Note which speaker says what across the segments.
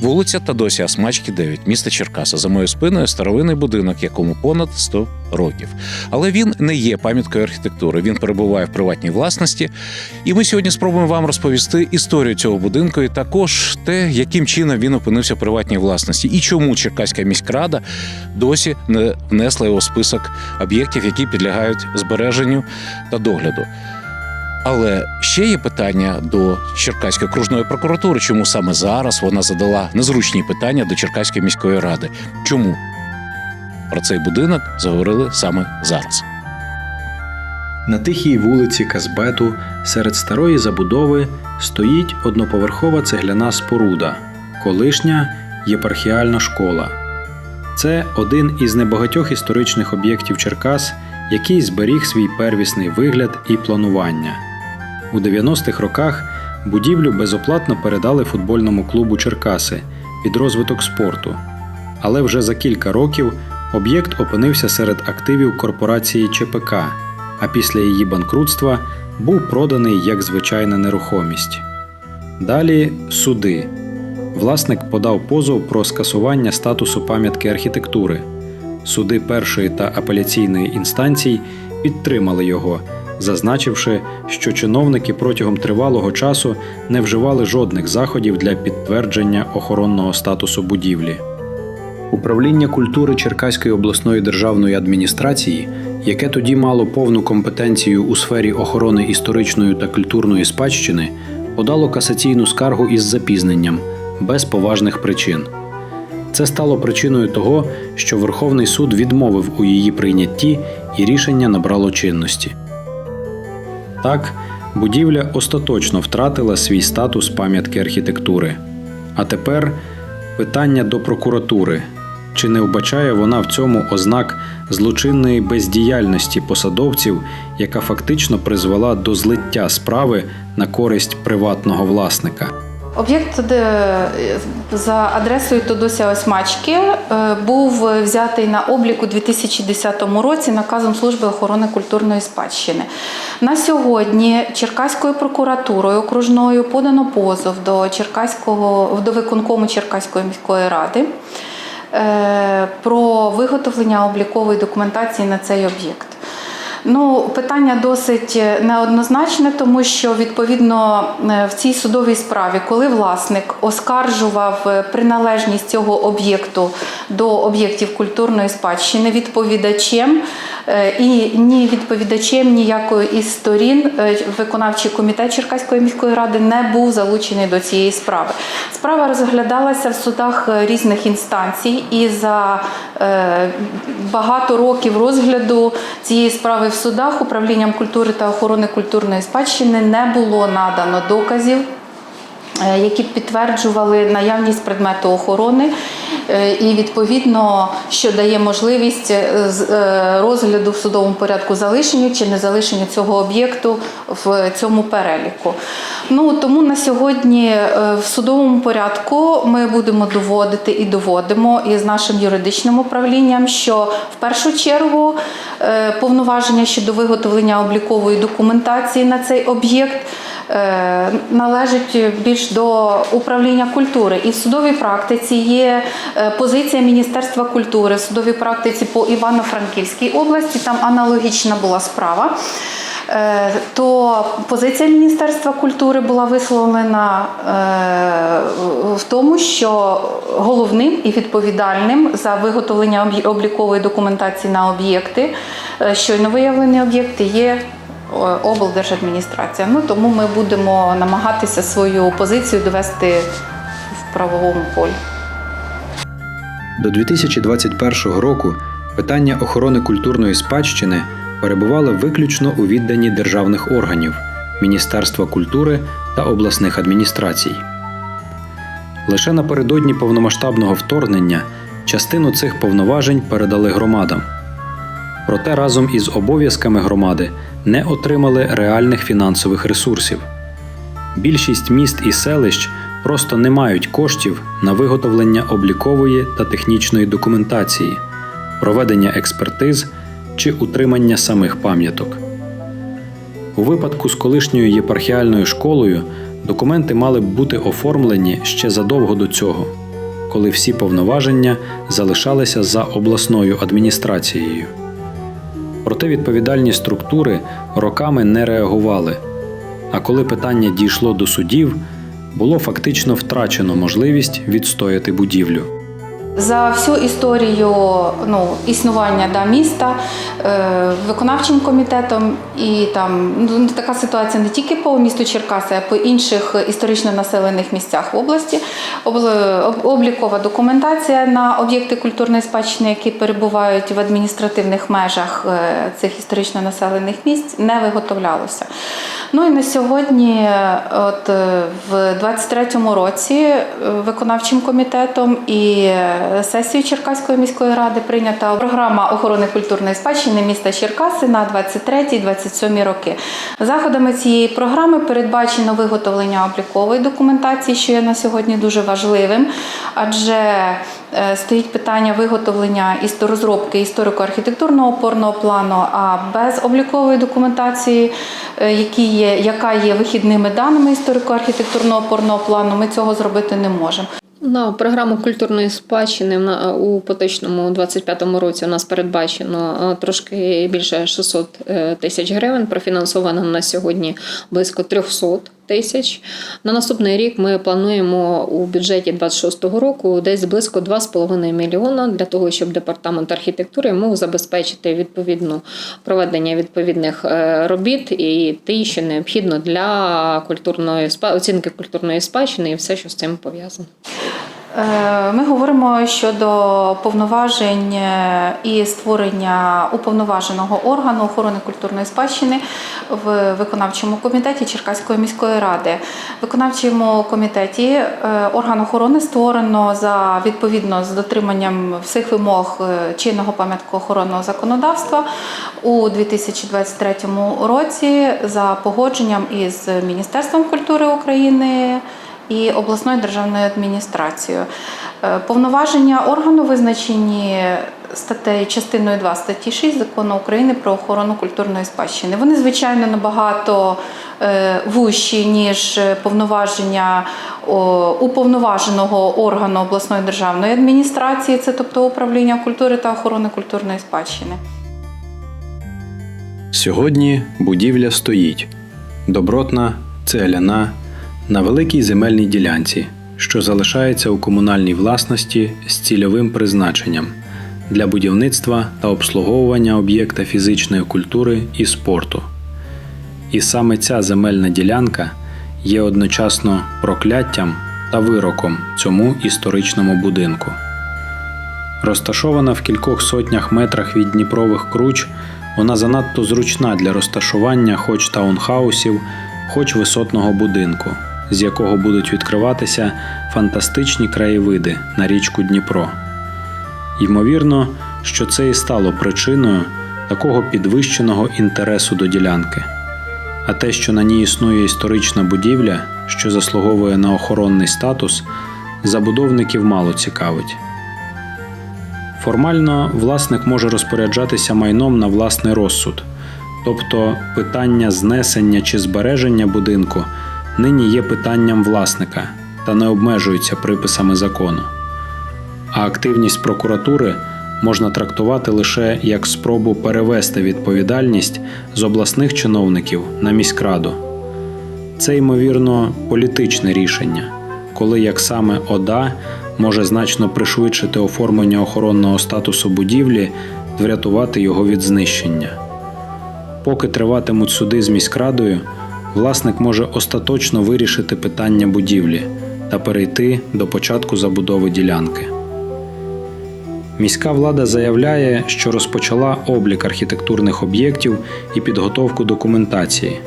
Speaker 1: Вулиця Тадосія Смачки, 9, місто Черкаса. За моєю спиною старовинний будинок, якому понад 100 років. Але він не є пам'яткою архітектури. Він перебуває в приватній власності. І ми сьогодні спробуємо вам розповісти історію цього будинку і також те, яким чином він опинився в приватній власності, і чому Черкаська міськрада досі не внесла його в список об'єктів, які підлягають збереженню та догляду. Але ще є питання до Черкаської окружної прокуратури, чому саме зараз вона задала незручні питання до Черкаської міської ради. Чому про цей будинок заговорили саме зараз?
Speaker 2: На тихій вулиці Казбету серед старої забудови стоїть одноповерхова цегляна споруда, колишня єпархіальна школа. Це один із небагатьох історичних об'єктів Черкас, який зберіг свій первісний вигляд і планування. У 90-х роках будівлю безоплатно передали футбольному клубу Черкаси під розвиток спорту. Але вже за кілька років об'єкт опинився серед активів корпорації ЧПК, а після її банкрутства був проданий як звичайна нерухомість. Далі суди. Власник подав позов про скасування статусу пам'ятки архітектури. Суди першої та апеляційної інстанцій підтримали його, зазначивши, що чиновники протягом тривалого часу не вживали жодних заходів для підтвердження охоронного статусу будівлі. Управління культури Черкаської обласної державної адміністрації, яке тоді мало повну компетенцію у сфері охорони історичної та культурної спадщини, подало касаційну скаргу із запізненням без поважних причин. Це стало причиною того, що Верховний суд відмовив у її прийнятті і рішення набрало чинності. Так, будівля остаточно втратила свій статус пам'ятки архітектури. А тепер питання до прокуратури. Чи не вбачає вона в цьому ознак злочинної бездіяльності посадовців, яка фактично призвела до злиття справи на користь приватного власника?
Speaker 3: Об'єкт за адресою Тодося Осьмачки е, був взятий на облік у 2010 році наказом Служби охорони культурної спадщини. На сьогодні Черкаською прокуратурою окружною подано позов до Черкаського до виконкому Черкаської міської ради е, про виготовлення облікової документації на цей об'єкт. Ну, питання досить неоднозначне, тому що відповідно е, в цій судовій справі, коли власник оскаржував е, приналежність цього об'єкту до об'єктів культурної спадщини відповідачем, е, і ні відповідачем ніякої із сторін е, виконавчий комітет Черкаської міської ради не був залучений до цієї справи. Справа розглядалася в судах е, різних інстанцій, і за е, багато років розгляду цієї справи в судах управлінням культури та охорони культурної спадщини не було надано доказів. Е, Які підтверджували наявність предмету охорони, е, і відповідно, що дає можливість е, розгляду в судовому порядку залишенню чи не залишенню цього об'єкту в цьому переліку. Ну тому на сьогодні в судовому порядку ми будемо доводити і доводимо із нашим юридичним управлінням, що в першу чергу повноваження щодо виготовлення облікової документації на цей об'єкт. Е, Належить більш до управління культури, і в судовій практиці є е, позиція Міністерства культури в судовій практиці по Івано-Франківській області. Там аналогічна була справа. Е, То позиція Міністерства культури була висловлена в тому, що головним і відповідальним за виготовлення облікової документації на об'єкти, щойно виявлені об'єкти, є облдержадміністрація. Ну тому ми будемо намагатися свою позицію довести в правовому полі.
Speaker 2: До 2021 року питання охорони культурної спадщини перебували виключно у відданні державних органів Міністерства культури та обласних адміністрацій. Лише напередодні повномасштабного вторгнення частину цих повноважень передали громадам. Проте разом із обов'язками громади не отримали реальних фінансових ресурсів. Більшість міст і селищ просто не мають коштів на виготовлення облікової та технічної документації, проведення експертиз чи утримання самих пам'яток. У випадку з колишньою єпархіальною школою документи мали б бути оформлені ще задовго до цього. коли всі повноваження залишалися за обласною адміністрацією. Проте відповідальні структури роками не реагували. А коли питання дійшло до судів, було фактично втрачено можливість відстояти будівлю.
Speaker 3: За всю історію ну, існування да, міста е, виконавчим комітетом і там ну, така ситуація не тільки по місту Черкаси, а по інших історично населених місцях в області. Об- Облікова документація на об'єкти культурної спадщини, які перебувають в адміністративних межах е, цих історично населених місць, не виготовлялося. Ну і на сьогодні, от е, в 23-му році, е, виконавчим комітетом і е, сесією Черкаської міської ради прийнята програма охорони культурної спадщини міста Черкаси на 23-27 роки. Заходами цієї програми передбачено виготовлення облікової документації, що є на сьогодні дуже важливим, адже стоїть питання виготовлення розробки історико-архітектурного опорного плану, а без облікової документації, е, які є, яка є вихідними даними історико-архітектурного опорного плану, ми цього зробити не можемо.
Speaker 4: На програму культурної спадщини у поточному 25-му році у нас передбачено е, трошки більше 600 е, тисяч гривень. Профінансовано на сьогодні близько 300 тисяч. На наступний рік ми плануємо у бюджеті 26-го року десь близько 2,5 мільйона для того, щоб департамент архітектури мог забезпечити відповідну проведення відповідних е, робіт і те, що необхідно для культурної оцінки культурної спадщини і все, що з цим пов'язано.
Speaker 3: Е, Ми говоримо щодо повноважень е, і створення уповноваженого органу охорони культурної спадщини в виконавчому комітеті Черкаської міської ради. В виконавчому комітеті е, орган охорони створено за відповідно з дотриманням всіх вимог чинного пам'яткоохоронного законодавства у 2023 році за погодженням із Міністерством культури України і обласною державною адміністрацією. Е, Повноваження органу визначені статтею частиною 2 статті 6 закону України про охорону культурної спадщини. Вони, звичайно, набагато е, вужчі, ніж повноваження уповноваженого органу обласної державної адміністрації, це тобто управління культури та охорони культурної спадщини.
Speaker 2: Сьогодні будівля стоїть добротна, цегляна, на великій земельній ділянці, що залишається у комунальній власності з цільовим призначенням для будівництва та обслуговування об'єкта фізичної культури і спорту. І саме ця земельна ділянка є одночасно прокляттям та вироком цьому історичному будинку. Розташована в кількох сотнях метрах від Дніпрових круч, вона занадто зручна для розташування хоч таунхаусів, хоч висотного будинку, з якого будуть відкриватися фантастичні краєвиди на річку Дніпро. Ймовірно, що це і стало причиною такого підвищеного інтересу до ділянки. А те, що на ній існує історична будівля, що заслуговує на охоронний статус, забудовників мало цікавить. Формально власник може розпоряджатися майном на власний розсуд, тобто питання знесення чи збереження будинку нині є питанням власника та не обмежується приписами закону. А активність прокуратури можна трактувати лише як спробу перевести відповідальність з обласних чиновників на міськраду. Це, ймовірно, політичне рішення, коли як саме ОДА може значно пришвидшити оформлення охоронного статусу будівлі врятувати його від знищення. Поки триватимуть суди з міськрадою, власник може остаточно вирішити питання будівлі та перейти до початку забудови ділянки. Міська влада заявляє, що розпочала облік архітектурних об'єктів і підготовку документації.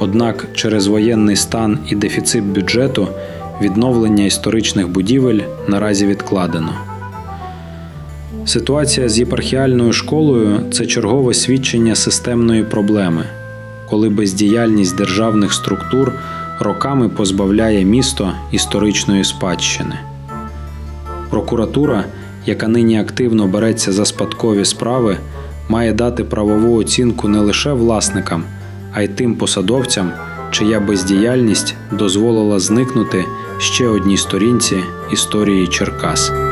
Speaker 2: Однак через воєнний стан і дефіцит бюджету відновлення історичних будівель наразі відкладено. Ситуація з єпархіальною школою це чергове свідчення системної проблеми, коли бездіяльність державних структур роками позбавляє місто історичної спадщини. Прокуратура, яка нині активно береться за спадкові справи, має дати правову оцінку не лише власникам, а й тим посадовцям, чия бездіяльність дозволила зникнути ще одній сторінці історії Черкас.